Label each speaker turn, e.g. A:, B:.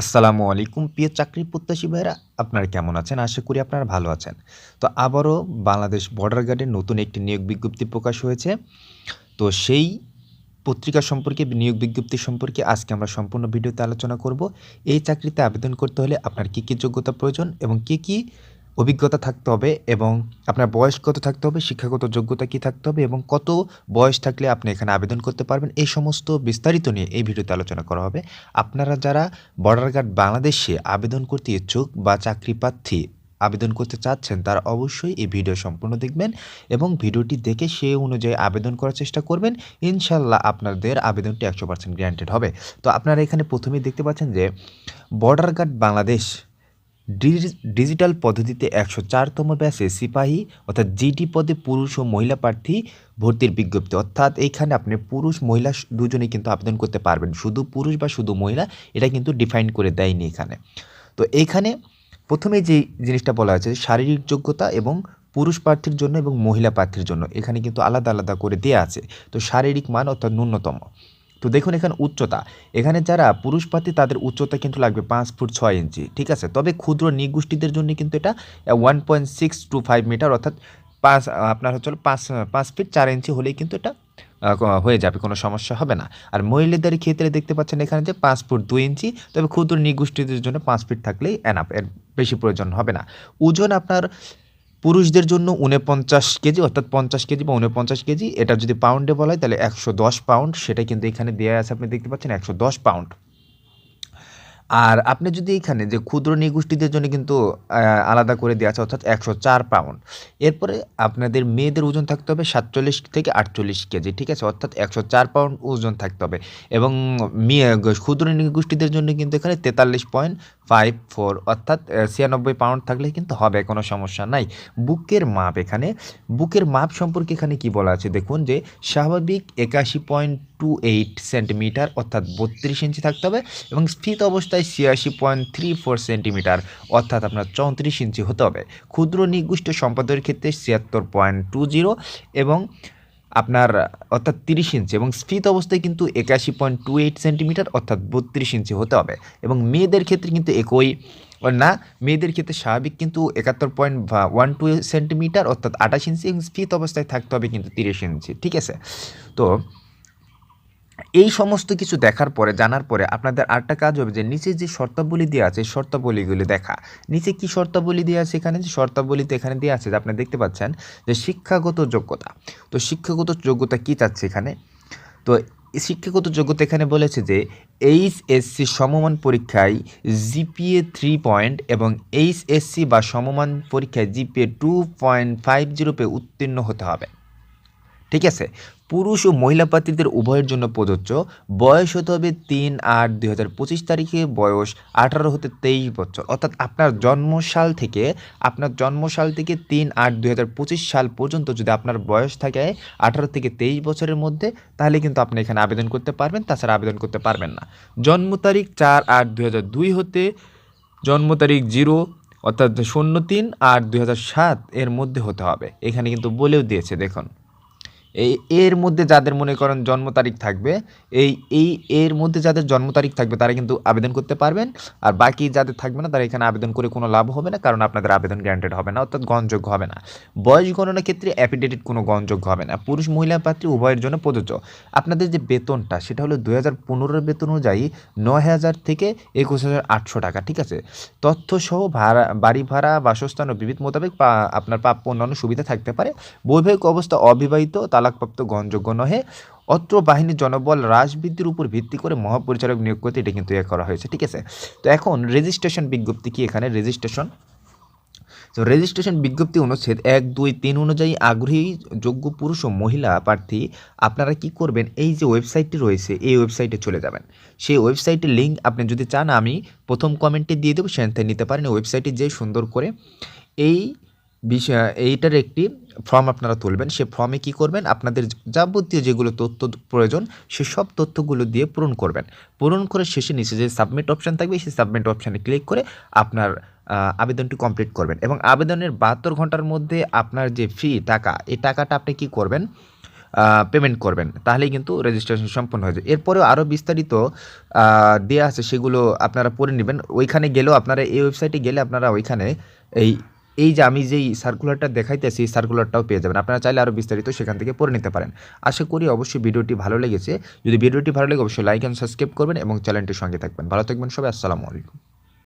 A: আসসালামু আলাইকুম প্রিয় চাকরি প্রত্যাশী ভাইরা আপনারা কেমন আছেন? আশা করি আপনারা ভালো আছেন। তো আবারও বাংলাদেশ বর্ডার গার্ডের নতুন একটি নিয়োগ বিজ্ঞপ্তি প্রকাশ হয়েছে। তো সেই পত্রিকা সম্পর্কে, নিয়োগ বিজ্ঞপ্তি সম্পর্কে আজকে আমরা সম্পূর্ণ ভিডিওতে আলোচনা করব। এই চাকরিতে আবেদন করতে হলে আপনার কী কী যোগ্যতা প্রয়োজন এবং কী কী অভিজ্ঞতা থাকতে হবে এবং আপনার বয়স কত থাকতে হবে, শিক্ষাগত যোগ্যতা কী থাকতে হবে এবং কত বয়স থাকলে আপনি এখানে আবেদন করতে পারবেন, এই সমস্ত বিস্তারিত নিয়ে এই ভিডিওতে আলোচনা করা হবে। আপনারা যারা বর্ডার গার্ড বাংলাদেশে আবেদন করতে ইচ্ছুক বা চাকরি প্রার্থী আবেদন করতে চাচ্ছেন, তারা অবশ্যই এই ভিডিও সম্পূর্ণ দেখবেন এবং ভিডিওটি দেখে সে অনুযায়ী আবেদন করার চেষ্টা করবেন। ইনশাল্লাহ আপনাদের আবেদনটি একশো পার্সেন্ট গ্যারান্টেড হবে। তো আপনারা এখানে প্রথমেই দেখতে পাচ্ছেন যে বর্ডার গার্ড বাংলাদেশ ডিজিটাল পদ্ধতিতে একশো চারতম ব্যাচে সিপাহী অর্থাৎ জিডি পদে পুরুষ ও মহিলা প্রার্থী ভর্তির বিজ্ঞপ্তি। অর্থাৎ এইখানে আপনি পুরুষ, মহিলা দুজনেই কিন্তু আবেদন করতে পারবেন। শুধু পুরুষ বা শুধু মহিলা, এটা কিন্তু ডিফাইন করে দেয়নি এখানে। তো এইখানে প্রথমে যে জিনিসটা বলা হয়েছে, শারীরিক যোগ্যতা এবং পুরুষ প্রার্থীর জন্য এবং মহিলা প্রার্থীর জন্য। এখানে কিন্তু আলাদা আলাদা করে দেওয়া আছে। তো শারীরিক মান অর্থাৎ ন্যূনতম। তো দেখুন এখানে উচ্চতা। এখানে যারা পুরুষ প্রার্থী, তাদের উচ্চতা কিন্তু লাগবে পাঁচ ফুট ছয় ইঞ্চি, ঠিক আছে? তবে ক্ষুদ্র নিগোষ্ঠীদের জন্য কিন্তু এটা one point six two five metre অর্থাৎ পাঁচ, আপনার হচ্ছে পাঁচ পাঁচ ফিট চার ইঞ্চি হলেই কিন্তু এটা হয়ে যাবে, কোনো সমস্যা হবে না। আর মহিলাদের ক্ষেত্রে দেখতে পাচ্ছেন এখানে যে পাঁচ ফুট দুই ইঞ্চি, তবে ক্ষুদ্র নিগোষ্ঠীদের জন্য পাঁচ ফিট থাকলেই এনাফ এর বেশি প্রয়োজন হবে না। ওজন আপনার পুরুষদের জন্য উনপঞ্চাশ কেজি, অর্থাৎ পঞ্চাশ কেজি বা উনপঞ্চাশ কেজি, এটা যদি পাউন্ডে বলা হয়, তাহলে একশো দশ পাউন্ড সেটা কিন্তু এখানে দেওয়া আছে, আপনি দেখতে পাচ্ছেন একশো দশ পাউন্ড আর আপনি যদি এখানে যে ক্ষুদ্র নিগোষ্ঠীদের জন্য কিন্তু আলাদা করে দেওয়া আছে, অর্থাৎ একশো চার পাউন্ড এরপরে আপনাদের মেয়েদের ওজন থাকতে হবে সাতচল্লিশ থেকে আটচল্লিশ কেজি, ঠিক আছে? অর্থাৎ একশো চার পাউন্ড ওজন থাকতে হবে। এবং মেয়ে, ক্ষুদ্র নিগোষ্ঠীদের জন্য কিন্তু এখানে তেতাল্লিশ পয়েন্ট ফাইভ ফোর অর্থাৎ ছিয়ানব্বই পাউন্ড থাকলে কিন্তু হবে, কোনো সমস্যা নাই। বুকের মাপ এখানে, বুকের মাপ সম্পর্কে এখানে কি বলা আছে? দেখুন যে, স্বাভাবিক একাশি পয়েন্ট টু এইট সেন্টিমিটার অর্থাৎ বত্রিশ ইঞ্চি থাকতে হবে, এবং স্ফীত অবস্থায় ছিয়াশি পয়েন্ট থ্রি ফোর সেন্টিমিটার অর্থাৎ আপনার চৌত্রিশ ইঞ্চি হতে হবে। ক্ষুদ্র নিগোষ্ঠী সম্পাদকের ক্ষেত্রে ছিয়াত্তর পয়েন্ট টু জিরো এবং আপনার, অর্থাৎ তিরিশ ইঞ্চি এবং স্ফীত অবস্থায় কিন্তু একাশি পয়েন্ট টু এইট সেন্টিমিটার অর্থাৎ বত্রিশ ইঞ্চি হতে হবে। এবং মেয়েদের ক্ষেত্রে কিন্তু একই না, মেয়েদের ক্ষেত্রে স্বাভাবিক কিন্তু একাত্তর পয়েন্ট ওয়ান টু সেন্টিমিটার অর্থাৎ আঠাশ ইঞ্চি এবং স্ফীত অবস্থায় থাকতে হবে কিন্তু তিরিশ ইঞ্চি, ঠিক আছে? তো এই সমস্ত কিছু দেখার পরে, জানার পরে আপনাদের আরেকটা কাজ হবে যে, নিচে যে শর্তাবলী দেওয়া আছে শর্তাবলীগুলি দেখা। নিচে কি শর্তাবলী দেওয়া আছে এখানে? যে শর্তাবলীতে এখানে দেওয়া আছে যে, আপনি দেখতে পাচ্ছেন যে শিক্ষাগত যোগ্যতা। তো শিক্ষাগত যোগ্যতা কি চাচ্ছে এখানে? তো শিক্ষাগত যোগ্যতা এখানে বলেছে যে এইচ এইচএসসি সমমান পরীক্ষায় জিপিএ থ্রি পয়েন্ট এবং এইচ এইচএসসি বা সমমান পরীক্ষায় GPA two point five zero পেয়ে উত্তীর্ণ হতে হবে। ঠিক আছে? পুরুষ ও মহিলা প্রার্থীদের উভয়ের জন্য প্রযোজ্য বয়স হতে হবে তিন আট দুই হাজার পঁচিশ তারিখে, বয়স আঠারো হতে তেইশ বছর। অর্থাৎ আপনার জন্মসাল থেকে, আপনার জন্মসাল থেকে তিন আট দুই হাজার পঁচিশ সাল পর্যন্ত যদি আপনার বয়স থাকে আঠারো থেকে তেইশ বছরের মধ্যে, তাহলে কিন্তু আপনি এখানে আবেদন করতে পারবেন, তাছাড়া আবেদন করতে পারবেন না। জন্ম তারিখ চার আট দুই হাজার দুই হতে, জন্ম তারিখ জিরো, অর্থাৎ শূন্য তিন আট দুই হাজার সাত এর মধ্যে হতে হবে। এখানে কিন্তু বলেও দিয়েছে, দেখুন। এই এর মধ্যে যাদের মনে করেন জন্ম তারিখ থাকবে, এই এই এর মধ্যে যাদের জন্ম তারিখ থাকবে, তারা কিন্তু আবেদন করতে পারবেন। আর বাকি যাদের থাকবে না, তারা এখানে আবেদন করে কোনো লাভ হবে না, কারণ আপনাদের আবেদন গ্যারান্টেড হবে না, অর্থাৎ গ্রহণযোগ্য হবে না। বয়স গণনার ক্ষেত্রে অ্যাফিডেভিট কোনো গ্রহণযোগ্য হবে না। পুরুষ মহিলা প্রার্থী উভয়ের জন্য প্রযোজ্য। আপনাদের যে বেতনটা, সেটা হলো দুই হাজার পনেরোর বেতন অনুযায়ী নয় হাজার থেকে একুশ হাজার আটশো টাকা, ঠিক আছে? তথ্য সহ ভাড়া, বাড়ি ভাড়া, বাসস্থান ও বিবিধ মোতাবেক আপনার প্রাপ্য অন্যান্য সুবিধা থাকতে পারে। বৈবাহিক অবস্থা অবিবাহিত তালাকপ্রাপ্ত গ্রহণযোগ্য নহে। অত্র বাহিনীর জনবল হ্রাস বৃদ্ধির উপর ভিত্তি করে মহাপরিচালক নিয়োগ করতে এটা কিন্তু এ করা হয়েছে, ঠিক আছে? তো এখন রেজিস্ট্রেশন বিজ্ঞপ্তি কি এখানে? রেজিস্ট্রেশন। তো রেজিস্ট্রেশন বিজ্ঞপ্তি অনুচ্ছেদ এক, দুই, তিন অনুযায়ী আগ্রহী, যোগ্য পুরুষ ও মহিলা প্রার্থী আপনারা কি করবেন? এই যে ওয়েবসাইটটি রয়েছে, এই ওয়েবসাইটে চলে যাবেন। সেই ওয়েবসাইটের লিঙ্ক আপনি যদি চান, আমি প্রথম কমেন্টে দিয়ে দেবো, সেখান থেকে নিতে পারেন। ওয়েবসাইটে যে সুন্দর করে এই বিষয়, এইটার একটি ফর্ম আপনারা তুলবেন। সে ফর্মে কি করবেন? আপনাদের যাবতীয় যেগুলো তথ্য প্রয়োজন সেসব তথ্যগুলো দিয়ে পূরণ করবেন। পূরণ করে শেষে নিচে যে সাবমিট অপশান থাকবে, সেই সাবমিট অপশানে ক্লিক করে আপনার আবেদনটি কমপ্লিট করবেন এবং আবেদনের বাহাত্তর ঘণ্টার মধ্যে আপনার যে ফি টাকা, এই টাকাটা আপনি কি করবেন? পেমেন্ট করবেন। তাহলেই কিন্তু রেজিস্ট্রেশন সম্পন্ন হয়ে যায়। এরপরেও আরও বিস্তারিত দেওয়া আছে, সেগুলো আপনারা পড়ে নেবেন। ওইখানে গেলেও আপনারা এই ওয়েবসাইটে গেলে আপনারা ওইখানে এই এই যে আমি যেই সার্কুলারটা দেখাইতেছি, এই সার্কুলারটাও পেয়ে যাবেন। আপনারা চাইলে আরও বিস্তারিত সেখান থেকে পড়ে নিতে পারেন। আশা করি অবশ্যই ভিডিওটি ভালো লেগেছে। যদি ভিডিওটি ভালো লাগে, অবশ্যই লাইক অ্যান্ড সাবস্ক্রাইব করবেন এবং চ্যানেলটির সঙ্গে থাকবেন। ভালো থাকবেন সবাই, আসসালামু আলাইকুম।